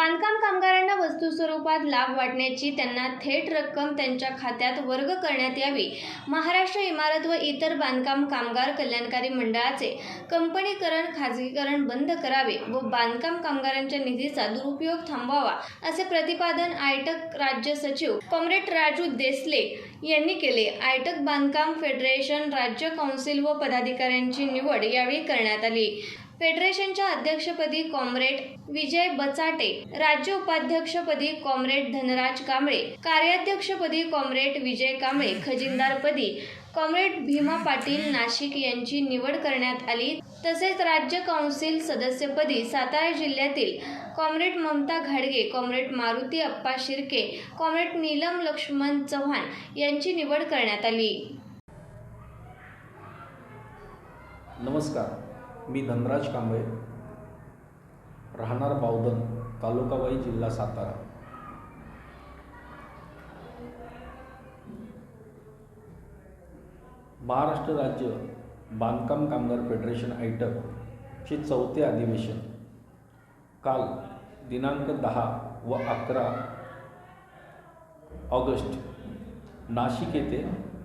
बांधकाम कामगारांना वस्तू स्वरूपात लाभ वाटण्याची त्यांना थेट रक्कम त्यांच्या खात्यात वर्ग करण्यात यावी. महाराष्ट्र इमारत व इतर बांधकाम कामगार कल्याणकारी मंडळाचे कंपनीकरण खाजगीकरण बंद करावे व बांधकाम कामगारांच्या निधीचा दुरुपयोग थांबवावा असे प्रतिपादन आयटक राज्य सचिव कॉम्रेड राजू देसले यांनी केले. आयटक बांधकाम फेडरेशन राज्य कौन्सिल व पदाधिकाऱ्यांची निवड यावेळी करण्यात आली. फेडरेशनच्या अध्यक्षपदी कॉम्रेड विजय बचाटे राज्य उपाध्यक्षपदी कॉम्रेड धनराज कांबळे कार्याध्यक्षपदी कॉम्रेड विजय कांबळे खजिनदारपदी कॉम्रेड भीमा पाटील नाशिक यांची निवड करण्यात आली. तसेच राज्य कौन्सिल सदस्यपदी सातारा जिल्ह्यातील कॉम्रेड ममता घाडगे कॉम्रेड मारुती अप्पा शिर्के कॉम्रेड नीलम लक्ष्मण चव्हाण यांची निवड करण्यात आली. नमस्कार. मी धनराज कांबळे. राहणार बावधन तालुकाबाई जिल्हा सातारा. महाराष्ट्र राज्य बांधकाम कामगार फेडरेशन आयटकचे चौथे अधिवेशन. काल दिनांक दहा व अकरा ऑगस्ट नाशिक येथे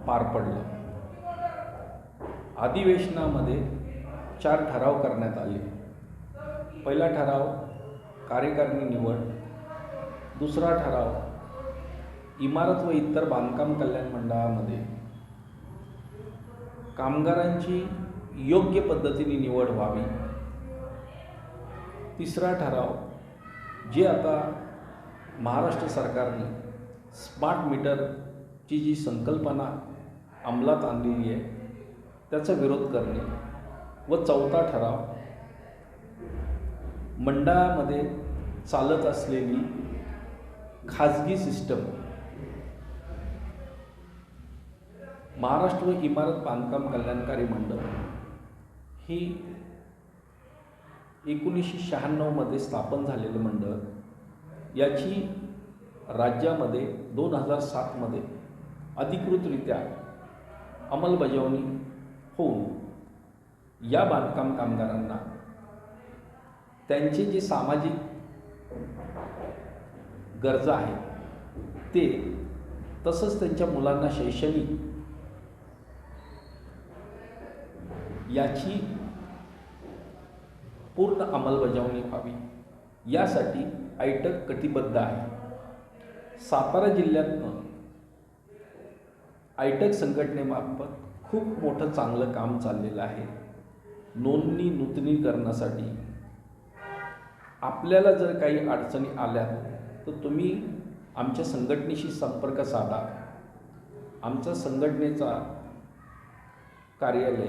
पार पडलं. अधिवेशनामध्ये चार ठराव करण्यात आले. पहिला ठराव कार्यकारिणी निवड दुसरा ठराव इमारत व इतर बांधकाम कल्याण मंडळामध्ये कामगारांची योग्य पद्धतीने निवड व्हावी. तिसरा ठराव जे आता महाराष्ट्र सरकारने स्मार्ट मीटरची जी संकल्पना अंमलात आणलेली आहे त्याचा विरोध करणे. व चौथा ठराव मंडळामध्ये चालत असलेली खाजगी सिस्टम महाराष्ट्र व इमारत बांधकाम कल्याणकारी मंडळ ही एकोणीसशे शहाण्णवमध्ये स्थापन झालेलं मंडळ. याची राज्यामध्ये दोन हजार सातमध्ये अधिकृतरित्या अंमलबजावणी होऊन या बांधकाम कामगारांना त्यांचे जे सामाजिक गरजा आहेत ते तसंच त्यांच्या मुलांना शैक्षणिक याची पूर्ण अंमलबजावणी व्हावी. यासाठी आयटक कटिबद्ध आहे. सातारा जिल्ह्यातनं आयटक संघटनेमार्फत खूप मोठं चांगलं काम चाललेलं आहे. नोंदणी नूतनीकरणासाठी. आपल्याला जर काही अडचणी आल्या तर तुम्ही आमच्या संघटनेशी संपर्क साधा. आमचा संघटनेचा कार्यालय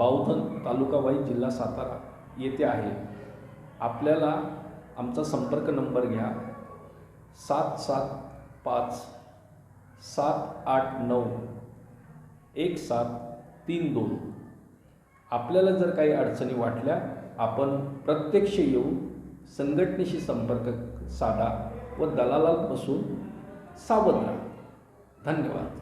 बावधन तालुका वाई जिल्हा सातारा येथे आहे. आपल्याला आमचा संपर्क नंबर घ्या. सात सात पाच सात आठ नऊ एक सात तीन दोन. आपल्याला जर काही अडचणी वाटल्या आपण प्रत्यक्ष येऊन संघटनेशी संपर्क साधा व दलालांपासून सावध राहा. धन्यवाद.